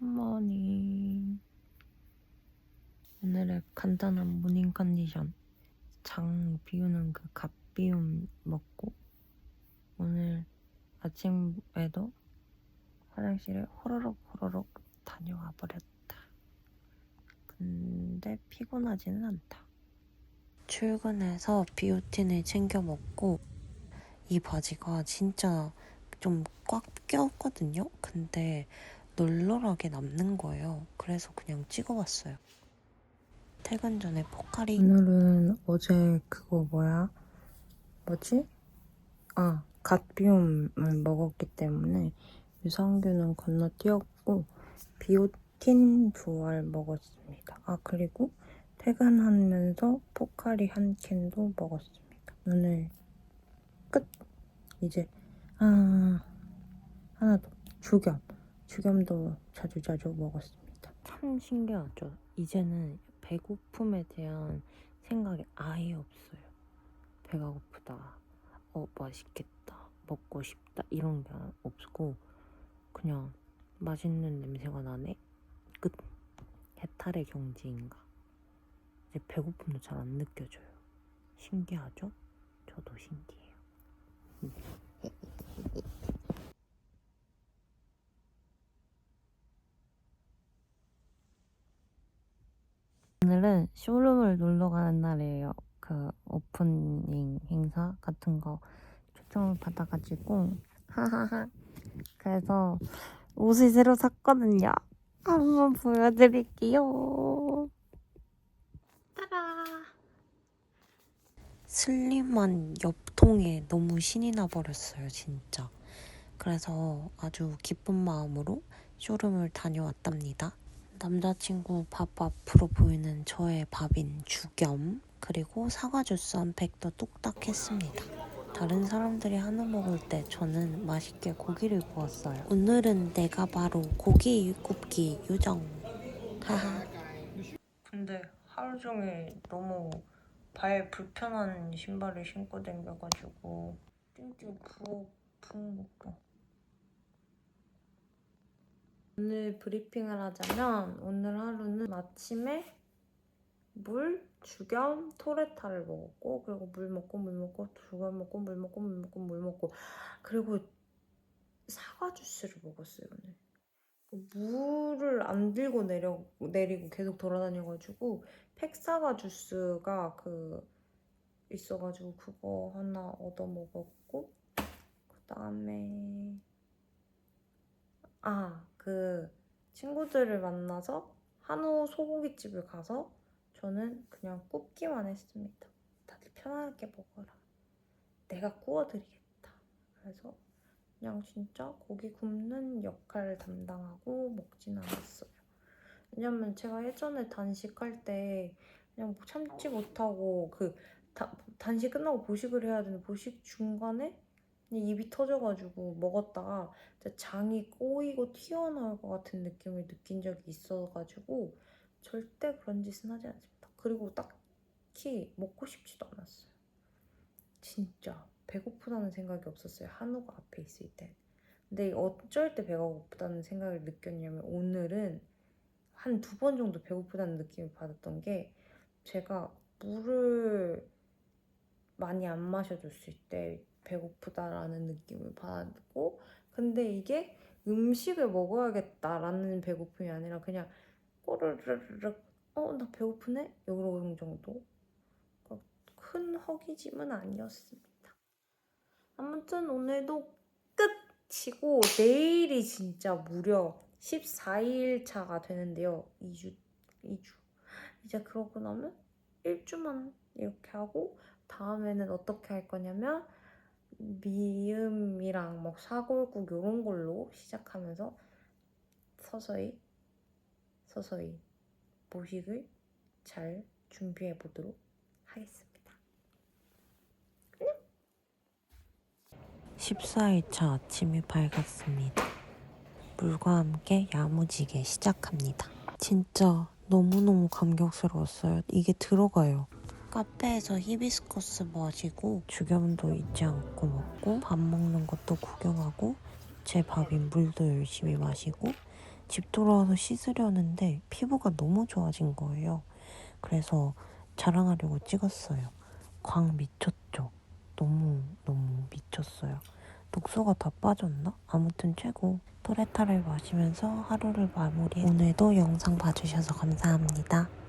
굿모닝. 오늘의 간단한 모닝 컨디션. 장 비우는 그 갓비움 먹고 오늘 아침에도 화장실에 호로록 호로록 다녀와 버렸다. 근데 피곤하지는 않다. 출근해서 비오틴을 챙겨 먹고 이 바지가 진짜 좀 꽉 껴었거든요. 근데 널널하게 남는 거예요. 그래서 그냥 찍어봤어요. 퇴근 전에 포카리. 오늘은 어제 그거 뭐야? 뭐지? 아, 갓비움을 먹었기 때문에 유산균은 건너뛰었고 비오틴 두알 먹었습니다. 아, 그리고 퇴근하면서 포카리 한 캔도 먹었습니다. 오늘 끝. 이제 아 하나 더 주겸. 주겸도 자주자주 먹었습니다. 참 신기하죠. 이제는 배고픔에 대한 생각이 아예 없어요. 배가 고프다. 어, 맛있겠다. 먹고 싶다. 이런 게 없고, 그냥 맛있는 냄새가 나네? 끝. 해탈의 경지인가. 이제 배고픔도 잘 안 느껴져요. 신기하죠? 저도 신기해요. 오늘은 쇼룸을 놀러 가는 날이에요. 그 오프닝 행사 같은 거 초청을 받아가지고 하하하. 그래서 옷을 새로 샀거든요. 한번 보여드릴게요. 따라. 슬림한 옆통에 너무 신이 나버렸어요, 진짜. 그래서 아주 기쁜 마음으로 쇼룸을 다녀왔답니다. 남자친구 밥 앞으로 보이는 저의 밥인 주겸 그리고 사과 주스 한 팩도 뚝딱 했습니다. 다른 사람들이 한우 먹을 때 저는 맛있게 고기를 구웠어요. 오늘은 내가 바로 고기 굽기 요정. 하하. 근데 하루 종일 너무 발 불편한 신발을 신고 댕겨가지고 띵띵 부어 부은 것도. 오늘 브리핑을 하자면 오늘 하루는 아침에 물, 주겸, 토레타를 먹었고 그리고 물 먹고 물 먹고 주겸 먹고 물 먹고 물 먹고 물 먹고 그리고 사과 주스를 먹었어요 오늘. 물을 안 들고 내려 내리고 계속 돌아다녀가지고 팩사과 주스가 그 있어가지고 그거 하나 얻어 먹었고 그 다음에 아, 그 친구들을 만나서 한우 소고기집을 가서 저는 그냥 굽기만 했습니다. 다들 편하게 먹어라. 내가 구워드리겠다. 그래서 그냥 진짜 고기 굽는 역할을 담당하고 먹진 않았어요. 왜냐면 제가 예전에 단식할 때 그냥 참지 못하고 그 다- 단식 끝나고 보식을 해야 되는데 보식 중간에 입이 터져가지고 먹었다가 장이 꼬이고 튀어나올 것 같은 느낌을 느낀 적이 있어가지고 절대 그런 짓은 하지 않습니다. 그리고 딱히 먹고 싶지도 않았어요. 진짜 배고프다는 생각이 없었어요. 한우가 앞에 있을 때. 근데 어쩔 때 배가 고프다는 생각을 느꼈냐면 오늘은 한 두 번 정도 배고프다는 느낌을 받았던 게 제가 물을 많이 안 마셔줬을 때 배고프다라는 느낌을 받고 근데 이게 음식을 먹어야겠다라는 배고픔이 아니라 그냥 꼬르르륵 어나 배고프네? 이런 정도. 그러니까 큰 허기짐은 아니었습니다. 아무튼 오늘도 끝이고 내일이 진짜 무려 14일 차가 되는데요. 2주 2주. 이제 그러고 나면 1주만 이렇게 하고 다음에는 어떻게 할 거냐면 미음이랑 뭐 사골국 이런 걸로 시작하면서 서서히 서서히 모식을 잘 준비해 보도록 하겠습니다. 14일차 아침이 밝았습니다. 물과 함께 야무지게 시작합니다. 진짜 너무너무 감격스러웠어요. 이게 들어가요. 카페에서 히비스커스 마시고 주겸도 잊지 않고 먹고 밥 먹는 것도 구경하고 제 밥인 물도 열심히 마시고 집 돌아와서 씻으려는데 피부가 너무 좋아진 거예요. 그래서 자랑하려고 찍었어요. 광 미쳤죠? 너무 너무 미쳤어요. 독소가 다 빠졌나? 아무튼 최고. 토레타를 마시면서 하루를 마무리. 오늘도 영상 봐주셔서 감사합니다.